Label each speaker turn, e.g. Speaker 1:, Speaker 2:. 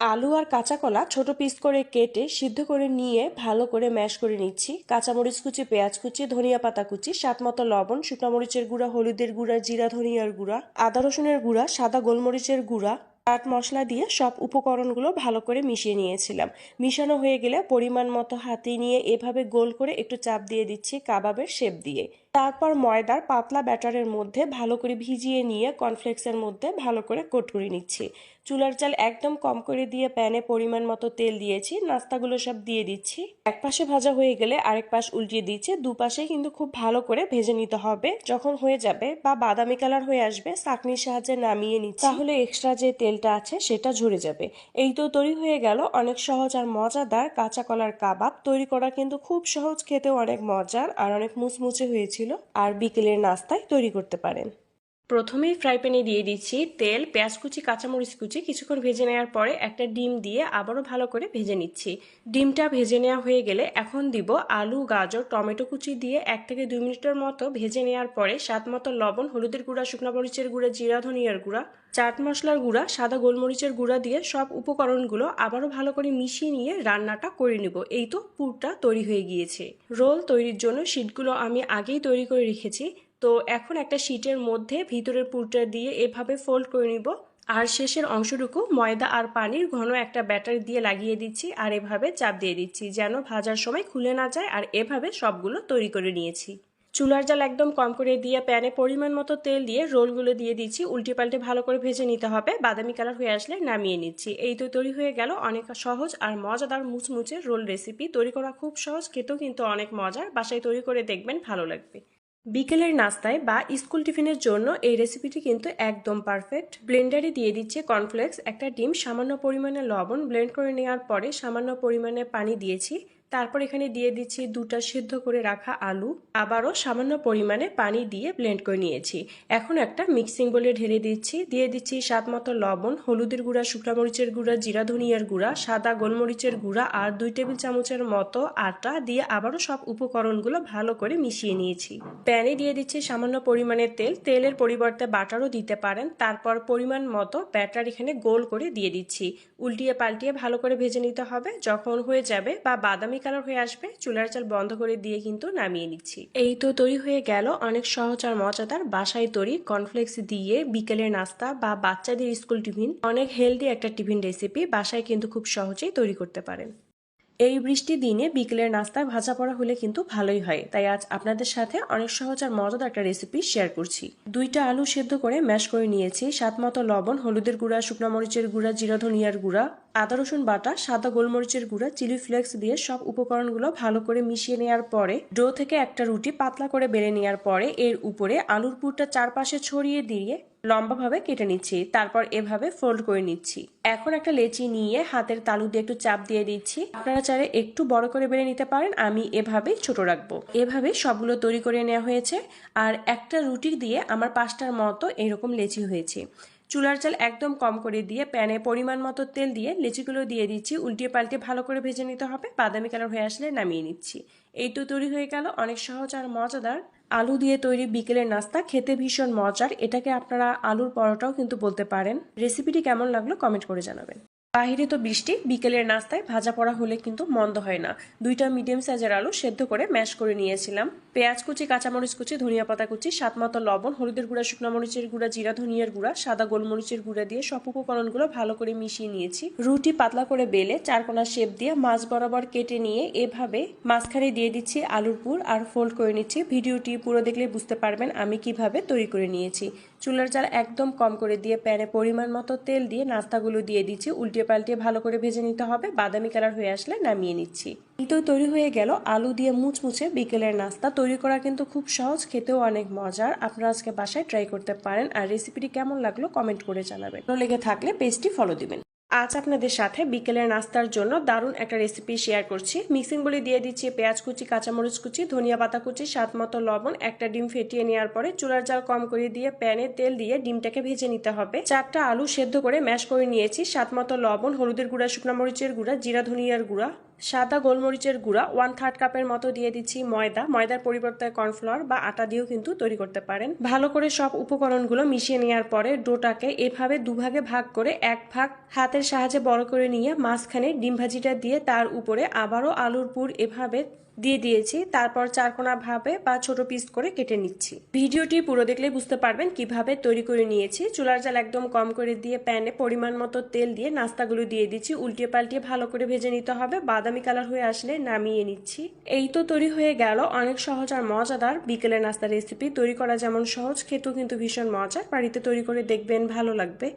Speaker 1: আলু আর কাঁচা কলা ছোট পিস করে কেটে সিদ্ধ করে নিয়ে ভালো করে ম্যাশ করে নিচ্ছি। কাঁচামরিচ কুচি, পেঁয়াজ কুচি, ধনিয়া পাতা কুচি, স্বাদ মতো লবণ, শুকনো মরিচের গুঁড়া, হলুদের গুঁড়া, জিরা, ধনিয়ার গুঁড়া, আদা রসুনের গুঁড়া, সাদা গোলমরিচের গুঁড়া, চাট মশলা দিয়ে সব উপকরণগুলো ভালো করে মিশিয়ে নিয়েছিলাম। মিশানো হয়ে গেলে পরিমাণ মতো হাতে নিয়ে এভাবে গোল করে একটু চাপ দিয়ে দিচ্ছি কাবাবের শেপ দিয়ে। তারপর ময়দার পাতলা ব্যাটারের মধ্যে ভালো করে ভিজিয়ে নিয়ে কর্নফ্লেক্সের মধ্যে ভালো করে কোট করে নিচ্ছি। চুলার চাল একদম কম করে দিয়ে প্যানে পরিমাণ মতো তেল দিয়েছি, নাস্তাগুলো সব দিয়ে দিচ্ছি। এক পাশে ভাজা হয়ে গেলে আরেক পাশ উল্টিয়ে দিচ্ছি, দুপাশে কিন্তু খুব ভালো করে ভেজে নিতে হবে। যখন হয়ে যাবে বা বাদামি কালার হয়ে আসবে চাকনির সাহায্যে নামিয়ে নিচ্ছি। তাহলে এক্সট্রা যে তেলটা আছে, সেটা ঝরে যাবে। এই তো তৈরি হয়ে গেল অনেক সহজ আর মজাদার কাঁচা কলার কাবাব। তৈরি করা কিন্তু খুব সহজ, খেতেও অনেক মজার আর অনেক মুচমুচে হয়েছিল। আর বিকেলের নাস্তায় তৈরি করতে পারেন। প্রথমেই ফ্রাই প্যানে দিয়ে দিচ্ছি তেল, পেঁয়াজ কুচি, কাঁচামরিচ কুচি। কিছুক্ষণ ভেজে নেওয়ার পরে একটা ডিম দিয়ে আবারও ভালো করে ভেজে নিচ্ছি। ডিমটা ভেজে নেওয়া হয়ে গেলে এখন দিব আলু, গাজর, টমেটো কুচি দিয়ে এক থেকে দুই মিনিটের মতো ভেজে নেওয়ার পরে স্বাদ মতো লবণ, হলুদের গুঁড়া, শুকনো মরিচের গুঁড়া, জিরা, ধনিয়ার গুঁড়া, চাট মশলার গুঁড়া, সাদা গোলমরিচের গুঁড়া দিয়ে সব উপকরণগুলো আবারও ভালো করে মিশিয়ে নিয়ে রান্নাটা করে নিব। এই তো পুরটা তৈরি হয়ে গিয়েছে। রোল তৈরির জন্য শিটগুলো আমি আগেই তৈরি করে রেখেছি। তো এখন একটা শিটের মধ্যে ভিতরের পুরটা দিয়ে এভাবে ফোল্ড করে নিব। আর শেষের অংশটুকু ময়দা আর পানির ঘন একটা ব্যাটার দিয়ে লাগিয়ে দিচ্ছি আর এভাবে চাপ দিয়ে দিচ্ছি যেন ভাজার সময় খুলে না যায় আর এভাবে সবগুলো তৈরি করে নিয়েছি। চুলার জাল একদম কম করে দিয়ে প্যানে পরিমাণ মতো তেল দিয়ে রোলগুলো দিয়ে দিচ্ছি। উল্টে পাল্টে ভালো করে ভেজে নিতে হবে। বাদামি কালার হয়ে আসলে নামিয়ে নিচ্ছি। এই তো তৈরি হয়ে গেল অনেক সহজ আর মজাদার মুচমুচে রোল রেসিপি তৈরি করা খুব সহজ, খেতেও কিন্তু অনেক মজার। বাসায় তৈরি করে দেখবেন, ভালো লাগবে। বিকেলের নাস্তায় বা স্কুল টিফিনের জন্য এই রেসিপিটি কিন্তু একদম পারফেক্ট ব্লেন্ডারে দিয়ে দিচ্ছে কর্নফ্লেক্স একটা ডিম, সামান্য পরিমাণে লবণ ব্লেন্ড করে নেওয়ার পরে সামান্য পরিমাণে পানি দিয়েছি। তারপর এখানে দিয়ে দিচ্ছি দুটা সিদ্ধ করে রাখা আলু। আবারও সামান্য পরিমাণে পানি দিয়ে ব্লেন্ড করে নিয়েছি। এখন একটা মিক্সিং বলে ঢেলে দিচ্ছি। দিয়ে দিচ্ছি স্বাদ মতো লবণ, হলুদের গুঁড়া, শুকনো মরিচের গুঁড়া, জিরা, ধনিয়ার গুঁড়া, সাদা গোলমরিচের গুঁড়া আর দুই টেবিল চামচের মতো আটা দিয়ে আবারও সব উপকরণগুলো ভালো করে মিশিয়ে নিয়েছি। প্যানে দিয়ে দিচ্ছি সামান্য পরিমাণে তেল। তেলের পরিবর্তে বাটারও দিতে পারেন। তারপর পরিমাণ মতো ব্যাটার এখানে গোল করে দিয়ে দিচ্ছি। উল্টিয়ে পাল্টিয়ে ভালো করে ভেজে নিতে হবে। যখন হয়ে যাবে বা বাদামি বাদামি কালার হয়ে আসবে, চুলার চাল বন্ধ করে দিয়ে কিন্তু নামিয়ে নিচ্ছি। এই তো তৈরি হয়ে গেল অনেক সহজ আর মজাদার বাসায় তৈরি কর্নফ্লেক্স দিয়ে বিকেলের নাস্তা বা বাচ্চাদের স্কুল টিফিন। অনেক হেলদি একটা টিফিন রেসিপি বাসায় কিন্তু খুব সহজেই তৈরি করতে পারেন। এই বৃষ্টি দিনে বিকেলের নাস্তায় ভাজা পড়া হলে কিন্তু ভালোই হয়। তাই আজ আপনাদের সাথে অনেক সহজ আর মজাদার একটা রেসিপি শেয়ার করছি। দুইটা আলু সেদ্ধ করে ম্যাশ করে নিয়েছি স্বাদ মতো লবণ, হলুদের গুঁড়া, শুকনো মরিচের গুঁড়া, জিরা, ধনিয়ার গুঁড়া। আদা, রসুন বাটা, সাদা গোলমরিচের গুঁড়া, চিলি ফ্লেক্স দিয়ে সব উপকরণগুলো ভালো করে মিশিয়ে নেওয়ার পরে, ডো থেকে একটা রুটি পাতলা করে বেড়ে নেওয়ার পরে, এর উপরে আলুর পুরটা চারপাশে ছড়িয়ে দিয়ে লম্বাভাবে কেটে নিচ্ছি। তারপর এভাবে ফোল্ড করে নিচ্ছি। এখন একটা লেচি নিয়ে হাতের তালু দিয়ে একটু চাপ দিয়ে দিচ্ছি। আপনারা চাইলে একটু বড় করে বেড়ে নিতে পারেন, আমি এভাবেই ছোট রাখব। এভাবে সবগুলো তৈরি করে নেওয়া হয়েছে। আর একটা রুটি দিয়ে আমার পাঁচটার মতো এরকম লেচি হয়েছে। চুলার চাল একদম কম করে দিয়ে প্যানে পরিমাণ মতো তেল দিয়ে লিচিগুলো দিয়ে দিচ্ছি। উল্টিয়ে পাল্টে ভালো করে ভেজে নিতে হবে। বাদামি কালার হয়ে আসলে নামিয়ে নিচ্ছি। এই তো তৈরি হয়ে গেল অনেক সহজ আর মজাদার আলু দিয়ে তৈরি বিকেলের নাস্তা। খেতে ভীষণ মজার। এটাকে আপনারা আলুর পরোটাও কিন্তু বলতে পারেন। রেসিপিটি কেমন লাগল কমেন্ট করে জানাবেন। বাহিরে তো বৃষ্টি, বিকেলের নাস্তায় ভাজা পড়া হলে কিন্তু মন্দ হয় না। দুইটা মিডিয়াম সাইজের আলু সেদ্ধ করে ম্যাশ করে নিয়েছিলাম। পেঁয়াজ কুচি, কাঁচামরিচ কুচি, ধনিয়া পাতা কুচি মতো লবণ, হলুদের গুঁড়া, শুকনো মরিচের গুঁড়া, জিরা, ধনিয়ার গুঁড়া, সাদা গোলমরিচের গুঁড়া দিয়ে সব উপকরণগুলো ভালো করে মিশিয়ে নিয়েছি। রুটি পাতলা করে বেলে চারকোনা শেপ দিয়ে মাছ বরাবর কেটে নিয়ে এভাবে মাঝখানে দিয়ে দিচ্ছি আলুর পুর আর ফোল্ড করে নিচ্ছি। ভিডিওটি পুরো দেখলে বুঝতে পারবেন আমি কীভাবে তৈরি করে নিয়েছি। চুলার চাল একদম কম করে দিয়ে প্যানে পরিমাণ মতো তেল দিয়ে নাস্তাগুলো দিয়ে দিচ্ছি। উল্টে পাল্টিয়ে ভালো করে ভেজে নিতে হবে। বাদামি কালার হয়ে আসলে নামিয়ে নিচ্ছি। তো তৈরি হয়ে গেল। আলু দিয়ে মুচমুচে বিকেলের নাস্তা। তৈরি করা কিন্তু খুব সহজ, খেতেও অনেক মজার। আপনারা আজকে বাসায় ট্রাই করতে পারেন। আর রেসিপিটি কেমন লাগল কমেন্ট করে জানাবেন। লেগে থাকলে পেজটি ফলো দিবেন। আজ আপনাদের সাথে বিকেলের নাস্তার জন্য দারুণ একটা রেসিপি শেয়ার করছি। মিক্সিং বলে দিয়ে দিচ্ছি পেঁয়াজ কুচি, কাঁচামরিচ কুচি, ধনিয়া পাতা কুচি, স্বাদ মতো লবণ, একটা ডিম ফেটিয়ে নেওয়ার পরে চুলার জাল কম করে দিয়ে প্যানে তেল দিয়ে ডিমটাকে ভেজে নিতে হবে। চারটা আলু সেদ্ধ করে ম্যাশ করে নিয়েছি। স্বাদ মতো লবণ, হলুদের গুঁড়া, শুকনো মরিচের গুঁড়া, জিরা, ধনিয়ার গুঁড়া। সাদা গোলমরিচের গুঁড়া ওয়ান থার্ড কাপের মতো দিয়ে দিচ্ছি ময়দা। ময়দার পরিবর্তে কর্নফ্লাওয়ার বা আটা দিয়েও কিন্তু তৈরি করতে পারেন। ভালো করে সব উপকরণগুলো মিশিয়ে নেওয়ার পরে ডোটাকে এভাবে দুভাগে ভাগ করে এক ভাগ হাতের সাহায্যে বড় করে নিয়ে মাঝখানে ডিম ভাজিটা দিয়ে তার উপরে আবারও আলুর পুর এভাবে দিয়ে দিয়েছি, তারপর চারকোনা ভাবে বা ছোট পিস করে কেটে নিচ্ছি। ভিডিওটি পুরো দেখলে বুঝতে পারবেন কীভাবে তৈরি করে নিয়েছি। চুলার জাল একদম কম করে দিয়ে প্যানে পরিমাণ মতো তেল দিয়ে নাস্তাগুলো দিয়ে দিচ্ছি। উল্টিয়ে পাল্টিয়ে ভালো করে ভেজে নিতে হবে। বাদামি কালার হয়ে আসলে নামিয়ে নিচ্ছি। এই তো তৈরি হয়ে গেল। অনেক সহজ আর মজাদার বিকেলের নাস্তা রেসিপি তৈরি করা যেমন সহজ, খেতেও কিন্তু ভীষণ মজা বাড়িতে তৈরি করে দেখবেন, ভালো লাগবে।